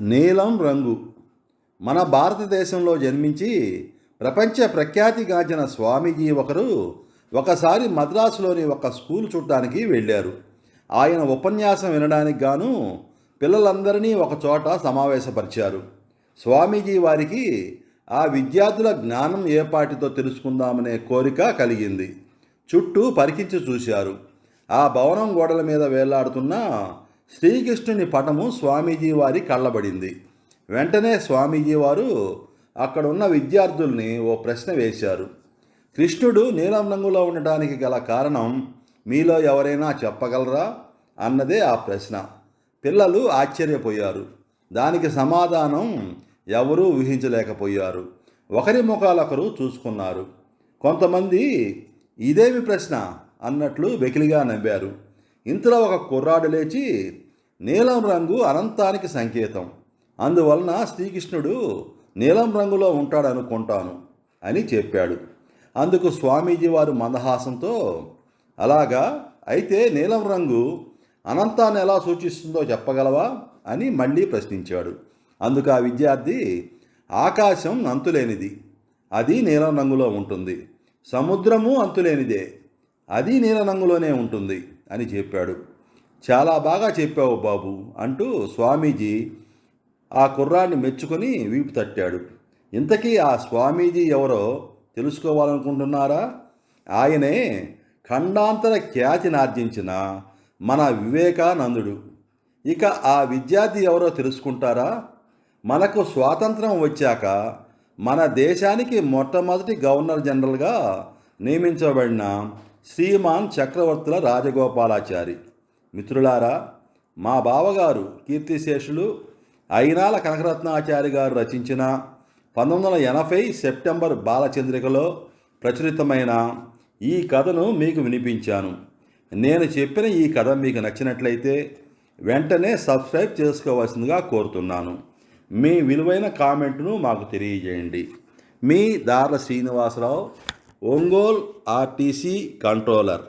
నీలం రంగు. మన భారతదేశంలో జన్మించి ప్రపంచ ప్రఖ్యాతిగాంచిన స్వామీజీ ఒకరు ఒకసారి మద్రాసులోని ఒక స్కూల్ చూడటానికి వెళ్ళారు. ఆయన ఉపన్యాసం వినడానికి గాను పిల్లలందరినీ ఒక చోట సమావేశపరిచారు. స్వామీజీ వారికి ఆ విద్యార్థుల జ్ఞానం ఏపాటితో తెలుసుకుందామనే కోరిక కలిగింది. చుట్టూ పరికించి చూశారు. ఆ భవనం గోడల మీద వేలాడుతున్న శ్రీకృష్ణుని పటము స్వామీజీ వారి కళ్ళబడింది. వెంటనే స్వామీజీ వారు అక్కడ ఉన్న విద్యార్థుల్ని ఓ ప్రశ్న వేశారు. కృష్ణుడు నీలం రంగులో ఉండటానికి గల కారణం మీలో ఎవరైనా చెప్పగలరా? అన్నదే ఆ ప్రశ్న. పిల్లలు ఆశ్చర్యపోయారు. దానికి సమాధానం ఎవరూ ఊహించలేకపోయారు. ఒకరి ముఖాలొకరు చూసుకున్నారు. కొంతమంది ఇదేమి ప్రశ్న? అన్నట్లు వెకిలిగా నవ్వారు. ఇంతలో ఒక కుర్రాడు లేచి నీలం రంగు అనంతానికి సంకేతం. అందువలన శ్రీకృష్ణుడు నీలం రంగులో ఉంటాడనుకుంటాను అని చెప్పాడు. అందుకు స్వామీజీ వారు మందహాసంతో అలాగా? అయితే నీలం రంగు అనంతాన్ని ఎలా సూచిస్తుందో చెప్పగలవా? అని మళ్ళీ ప్రశ్నించాడు. అందుకు ఆ విద్యార్థి ఆకాశం అంతులేనిది. అది నీలం రంగులో ఉంటుంది. సముద్రము అంతులేనిదే. అది నీలం రంగులోనే ఉంటుంది. అని చెప్పాడు. చాలా బాగా చెప్పావు బాబు అంటూ స్వామీజీ ఆ కుర్రాన్ని మెచ్చుకొని వీపు తట్టాడు. ఇంతకీ ఆ స్వామీజీ ఎవరో తెలుసుకోవాలనుకుంటున్నారా? ఆయనే ఖండాంతర ఖ్యాతినార్జించిన మన వివేకానందుడు. ఇక ఆ విద్యార్థి ఎవరో తెలుసుకుంటారా? మనకు స్వాతంత్రం వచ్చాక మన దేశానికి మొట్టమొదటి గవర్నర్ జనరల్గా నియమించబడిన శ్రీమాన్ చక్రవర్తుల రాజగోపాలాచారి. మిత్రులారా మా బావగారు కీర్తిశేషులు అయినాల కనకరత్నాచారి గారు రచించిన పంతొమ్మిది వందల ఎనభై సెప్టెంబర్ బాలచంద్రికలో ప్రచురితమైన ఈ కథను మీకు వినిపించాను. నేను చెప్పిన ఈ కథ మీకు నచ్చినట్లయితే వెంటనే సబ్స్క్రైబ్ చేసుకోవాల్సిందిగా కోరుతున్నాను. మీ విలువైన కామెంట్ను మాకు తెలియజేయండి. మీ దార్ల శ్రీనివాసరావు ఒంగోల్ ఆర్టీసీ కంట్రోలర్.